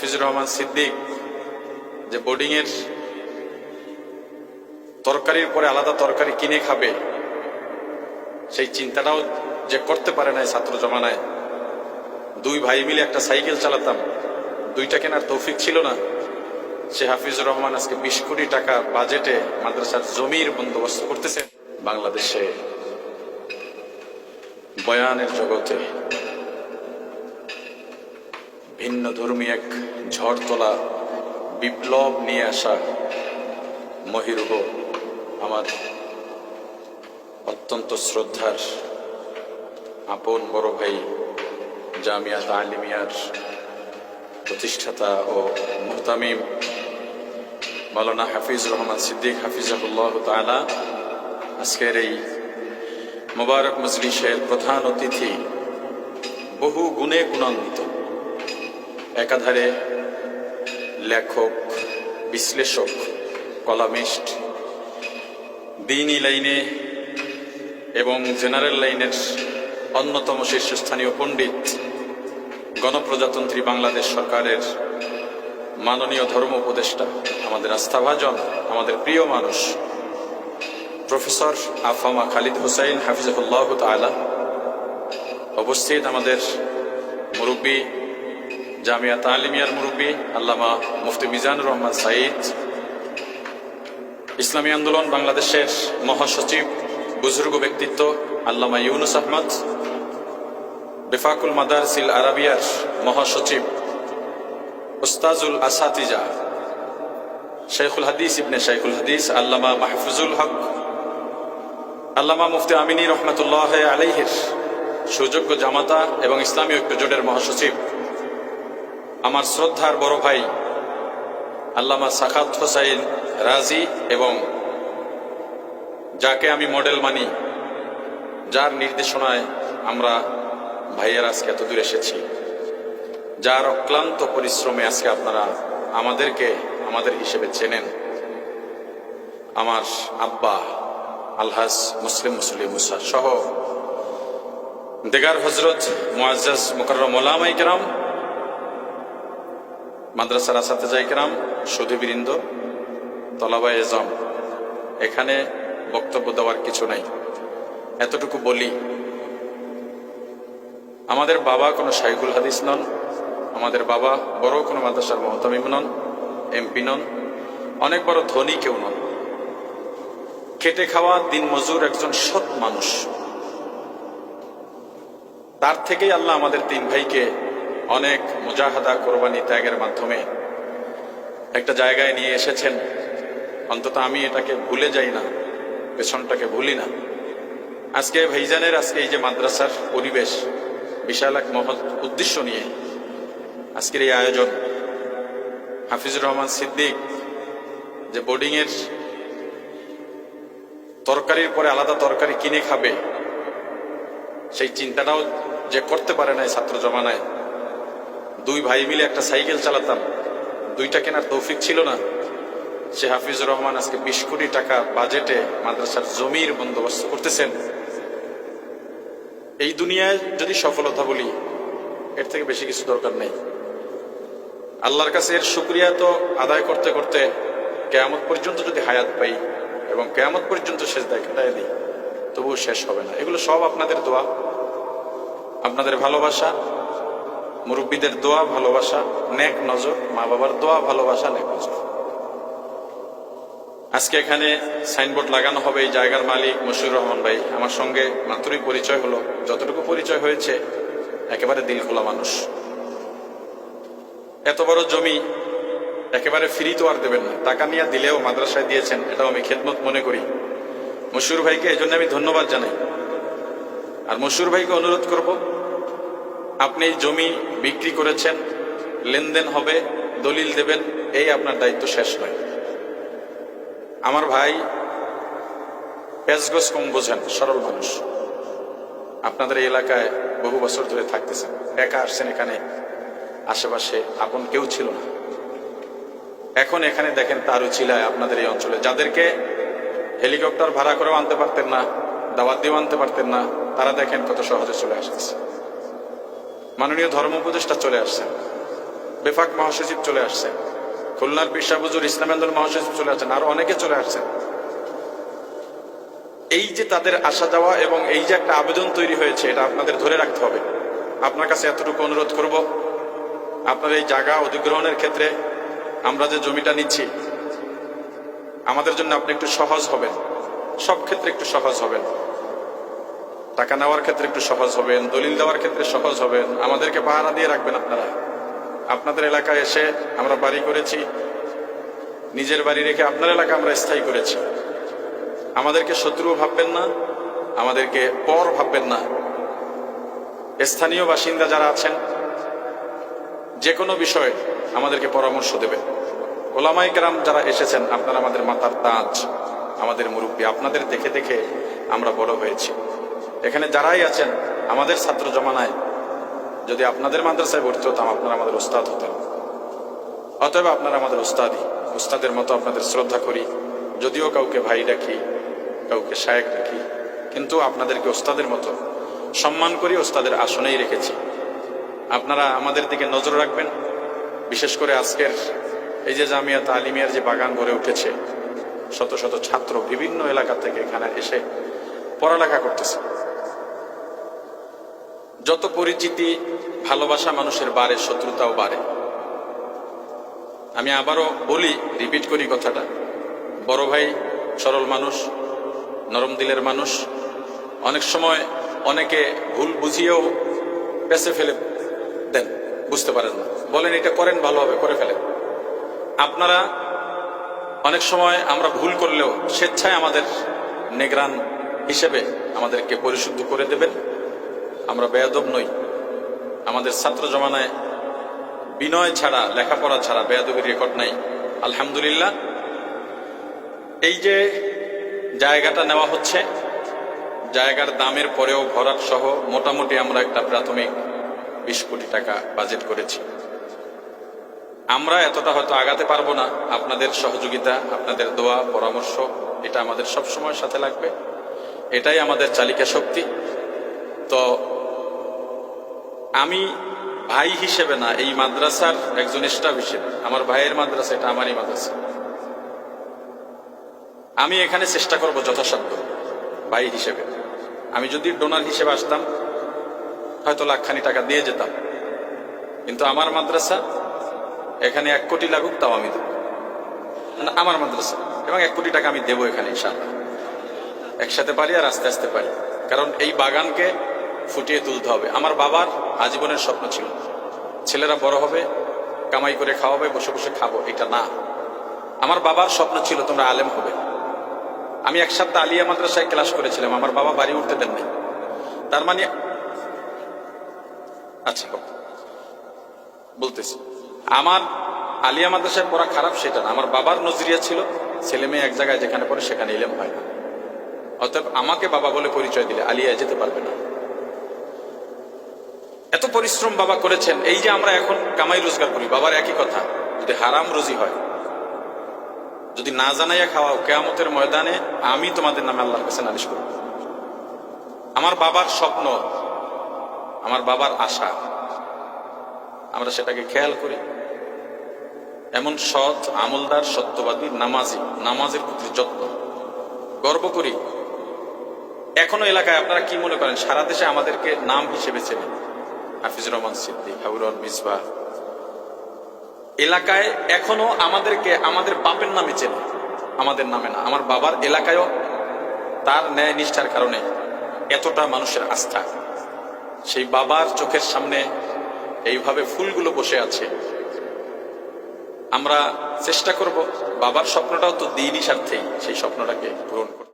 হাফিজুর রহমান সিদ্দিক, যে বোর্ডিংয়ের তরকারির পরে আলাদা তরকারি কিনে খাবে, সেই চিন্তাটাও যে করতে পারে না এই ছাত্র জমানায়। দুই ভাই মিলে একটা সাইকেল চালাতাম, দুইটা কেনার তৌফিক ছিল না। সে হাফিজুর রহমান আজকে বিশ কোটি টাকা বাজেটে মাদ্রাসার জমির বন্দোবস্ত করতেছে। বাংলাদেশে বয়ানের জগতে ভিন্ন ধর্মী এক ঝড় তোলা বিপ্লব নিয়ে আসা মহিরুহ আমার অত্যন্ত শ্রদ্ধার আপন বড় ভাই জামিয়া তালিমিয়ার প্রতিষ্ঠাতা ও মুহতামিম মালানা হাফিজ রহমান সিদ্দিক হাফিজাহুল্লাহ তালা আজকের এই মোবারক মজলিসের প্রধান অতিথি বহু গুণে গুণান্বিত। একাধারে লেখক, বিশ্লেষক, কলামিস্ট দিনই লাইনে এবং জেনারেল লাইনের অন্যতম শীর্ষস্থানীয় পণ্ডিত গণপ্রজাতন্ত্রী বাংলাদেশ সরকারের মাননীয় ধর্ম উপদেষ্টা, আমাদের আস্থাভাজন, আমাদের প্রিয় মানুষ, প্রফেসর আফামা খালিদ হুসাইন হাফিজুল্লাহ তালা উপস্থিত আমাদের মুরব্বী জামিয়া তালিমিয়ার মুরব্বী আল্লামা মুফতি মিজানুর রহমান সাইদ ইসলামী আন্দোলন বাংলাদেশের মহাসচিব, বুজুর্গ ব্যক্তিত্ব আল্লামা ইউনুস আহমদ, বেফাকুল মাদারসিল আরাবিয়ার মহাসচিব উস্তাজুল আসাতিজা শেখুল হাদিস ইবনে শেখুল হাদিস, আল্লামা মাহফুজুল হক, আল্লামা মুফতি আমিনী রহমতুল্লাহ আলাইহির সুযোগ্য জামাতা এবং ইসলামী ঐক্য জোটের মহাসচিব। আমার শ্রদ্ধার বড় ভাই আল্লামা সাখাত হোসাইন রাজি এবং যাকে আমি মডেল মানি, যার নির্দেশনায় আমরা ভাইয়ের আজকে এত দূর এসেছি। যার অক্লান্ত পরিশ্রমে আজকে আপনারা আমাদেরকে, আমাদের হিসেবে চেনেন। আমার আব্বা আলহাজ মুসলিম মুসলিম মুসা সহ দেগার হজরত মুআজ্জাজ মুকররম ওলামাই কেরাম মাদ্রাসার আসাতে যাই কেরাম, সুধীবৃন্দ তলাবা এজম। এখানে বক্তব্য দেওয়ার কিছু নাই। এতটুকু বলি, আমাদের বাবা কোনো শাইকুল হাদিস নন, আমাদের বাবা বড় কোনো মাদ্রাসার মহতামিম নন, এমপি নন, অনেক বড় ধনী কেউ নন। খেটে খাওয়া দিন মজুর একজন সৎ মানুষ। তার থেকেই আল্লাহ আমাদের তিন ভাইকে অনেক মুজাহাদা কোরবানি ত্যাগের মাধ্যমে একটা জায়গায় নিয়ে এসেছেন। অন্তত আমি এটাকে ভুলে যাই না, পেছনটাকে ভুলি না। আজকে ভাইজানের, আজকে এই যে মাদ্রাসার পরিবেশ, বিশাল এক মহৎ উদ্দেশ্য নিয়ে আজকের এই আয়োজন। হাফিজুর রহমান সিদ্দিক যে বোর্ডিংয়ের তরকারির পরে আলাদা তরকারি কিনে খাবে, সেই চিন্তাটাও যে করতে পারে না ছাত্র জমানায়। দুই ভাই মিলে একটা সাইকেল চালাতাম। দুইটা কেনার তৌফিক ছিল না। সে হাফিজুর রহমান আজকে বিশ কোটি টাকা বাজেটে মাদ্রাসার জমির বন্দোবস্ত করতেছেন। এই দুনিয়ায় যদি সফলতা বলি, এর থেকে বেশি কিছু দরকার নেই। আল্লাহর কাছে এর শুক্রিয়া তো আদায় করতে করতে কেয়ামত পর্যন্ত যদি হায়াত পাই এবং কেয়ামত পর্যন্ত শেষ দেখাটাই দিই, তবুও শেষ হবে না। এগুলো সব আপনাদের দোয়া, আপনাদের ভালোবাসা মুরব্বীদের দোয়া, ভালোবাসা, নেক নজর মা বাবার দোয়া, ভালোবাসা, নেক নজর। আজকে এখানে সাইনবোর্ড লাগানো হবে এই জায়গার মালিক মশিউর রহমান ভাই। আমার সঙ্গে মাত্রই পরিচয় হলো। যতটুকু পরিচয় হয়েছে, একেবারে দিল খোলা মানুষ। এত বড় জমি একেবারে ফ্রি তো আর দেবেন না। টাকা নিয়ে দিলেও মাদ্রাসায় দিয়েছেন, এটাও আমি খেদমত মনে করি। মশুর ভাইকে এই জন্য আমি ধন্যবাদ জানাই। আর মশুর ভাইকে অনুরোধ করব আপনি জমি বিক্রি করেছেন, লেনদেন হবে, দলিল দেবেন, এই আপনার দায়িত্ব শেষ নয়। আমার ভাই পেঁচগোস কম বোঝেন, সরল মানুষ। আপনাদের এই এলাকায় বহু বছর ধরে থাকতেছেন, একা আসছেন এখানে, আশেপাশে আপন কেউ ছিল না। এখন এখানে দেখেন তারু চিলায় আপনাদের এই অঞ্চলে। যাদেরকে হেলিকপ্টার ভাড়া করেও আনতে পারতেন না, দাওয়াত দিয়েও আনতে পারতেন না, তারা দেখেন কত সহজে চলে আসতেছে। মাননীয় ধর্ম উপদেষ্টা চলে আসছেন। বেফাক মহাসচিব চলে আসছেন। খুলনার ইসলাম আন্দোলন মহাসচিব চলে আসছেন, আরও অনেকে চলে আসছেন। এই যে তাদের আসা যাওয়া এবং এই যে একটা আবেদন তৈরি হয়েছে, এটা আপনাদের ধরে রাখতে হবে। আপনার কাছে এতটুকু অনুরোধ করব। আপনার এই জায়গা অধিগ্রহণের ক্ষেত্রে আমরা যে জমিটা নিচ্ছি, আমাদের জন্য আপনি একটু সহজ হবেন। সব ক্ষেত্রে একটু সহজ হবেন। টাকা নেওয়ার ক্ষেত্রে একটু সহজ হবেন, দলিল দেওয়ার ক্ষেত্রে সহজ হবেন। আমাদেরকে পাহারা দিয়ে রাখবেন আপনারা। আপনাদের এলাকায় এসে আমরা বাড়ি করেছি। নিজের বাড়ি রেখে আপনার এলাকা আমরা স্থায়ী করেছি। আমাদেরকে শত্রু ভাববেন না, আমাদেরকে পর ভাববেন না। স্থানীয় বাসিন্দা যারা আছেন যে কোনো বিষয়ে আমাদেরকে পরামর্শ দেবেন। ওলামাই গ্রাম যারা এসেছেন, আপনারা আমাদের মাতার তাজ, আমাদের মুরব্বী, আপনাদের দেখে দেখে আমরা বড় হয়েছি। এখানে যারাই আছেন, আমাদের ছাত্র জমানায়, যদি আপনাদের মাদ্রাসায় ভর্তি হতাম, আপনারা আমাদের ওস্তাদ হতেন। অতএব আপনারা আমাদের ওস্তাদই ওস্তাদের মতো আপনাদের শ্রদ্ধা করি। যদিও কাউকে ভাই ডাকি, কাউকে শায়েক ডাকি, কিন্তু আপনাদেরকে ওস্তাদের মতো সম্মান করি, ওস্তাদের আসনেই রেখেছি। আপনারা আমাদের দিকে নজর রাখবেন। বিশেষ করে আজকের এই যে জামিয়াত আলিমিয়ার যে বাগান গড়ে উঠেছে, শত শত ছাত্র বিভিন্ন এলাকা থেকে এখানে এসে পড়ালেখা করতেছে। যত পরিচিতি, ভালোবাসা মানুষের বাড়ে, শত্রুতাও বাড়ে। আমি আবারও বলি রিপিট করি কথাটা। বড় ভাই, সরল মানুষ, নরম দিলের মানুষ, অনেক সময় অনেকে ভুল বুঝিয়েও বেঁচে ফেলে দেন, বুঝতে পারেন না। বলেন, এটা করেন, ভালো হবে, করে ফেলেন। আপনারা অনেক সময় আমরা ভুল করলেও স্বেচ্ছায় আমাদের নেগ্রান হিসেবে আমাদেরকে পরিশুদ্ধ করে দেবেন। আমরা বেয়াদব নই। আমাদের ছাত্র জমানায় বিনয় ছাড়া, লেখাপড়া ছাড়া বেয়াদবির রেকর্ড নাই। আলহামদুলিল্লাহ। এই যে জায়গাটা নেওয়া হচ্ছে, জায়গার দামের পরেও ভরাট সহ মোটামুটি আমরা একটা প্রাথমিক বিশ কোটি টাকা বাজেট করেছি। আমরা এতটা হয়তো আগাতে পারব না। আপনাদের সহযোগিতা, আপনাদের দোয়া, পরামর্শ, এটা আমাদের সব সময় সাথে লাগবে। এটাই আমাদের চালিকা শক্তি। তো আমি ভাই হিসেবে না, এই মাদ্রাসার একজন স্টাফ হিসেবে। আমার ভাইয়ের মাদ্রাসা, এটা আমারই মাদ্রাসা। আমি এখানে চেষ্টা করব যথাসাধ্য ভাই হিসেবে। আমি যদি ডোনার হিসেবে আসতাম, হয়তো লাখখানি টাকা দিয়ে যেতাম। কিন্তু আমার মাদ্রাসা এখানে এক কোটি লাগুক, তাও আমি দেবো। আমার মাদ্রাসা। এবং এক কোটি টাকা আমি দেবো এখানে ইনশাল্লাহ একসাথে পারি আর আস্তে আস্তে পারি। কারণ এই বাগানকে ফুটিয়ে তুলতে হবে। আমার বাবার আজীবনের স্বপ্ন ছিল। ছেলেরা বড় হবে, কামাই করে খাওয়াবে, বসে বসে খাব, এটা না। আমার বাবার স্বপ্ন ছিল তোমরা আলেম হবে। আমি এক সপ্তাহ আলিয়া মাদ্রাসায় ক্লাস করেছিলাম। আমার বাবা বাড়ি উঠতে দেননি তার মানে আচ্ছা বলতেছি। আমার আলিয়া মাদ্রাসায় পড়া খারাপ সেটা না। আমার বাবার নজরিয়া ছিল, ছেলে মেয়ে এক জায়গায় যেখানে পড়ে সেখানে ইলেম হয় না। অতএব আমাকে বাবা বলে পরিচয় দিলে আলিয়া যেতে পারবে না। এত পরিশ্রম বাবা করেছেন, এই যে আমরা এখন কামাই রোজগার করি, বাবার একই কথা, যদি হারাম রুজি হয়। যদি না জানাইয়া খাওয়াও, কেয়ামতের ময়দানে আমি তোমাদের নামে আল্লাহর কাছে নালিশ করব। আমার বাবার স্বপ্ন, আমার বাবার আশা, আমরা সেটাকে খেয়াল করি। এমন সৎ, আমলদার, সত্যবাদী, নামাজি, নামাজের প্রতি যত্ন, গর্ব করি। এখনও এলাকায় আপনারা কি মনে করেন, সারা দেশে আমাদেরকে নাম হিসেবে চেনেন? হাফিজুর রহমান সিদ্দিক হাউরন মিসবা। এলাকায় এখনও আমাদেরকে আমাদের বাপের নামে চেনে। আমাদের নামে না, আমার বাবার এলাকায়ও তার ন্যায় নিষ্ঠার কারণে এতটা মানুষের আস্থা। সেই বাবার চোখের সামনে এইভাবে ফুলগুলো বসে আছে। আমরা চেষ্টা করব, বাবার স্বপ্নটাও তো দিনই স্বার্থেই সেই স্বপ্নটাকে পূরণ করতে।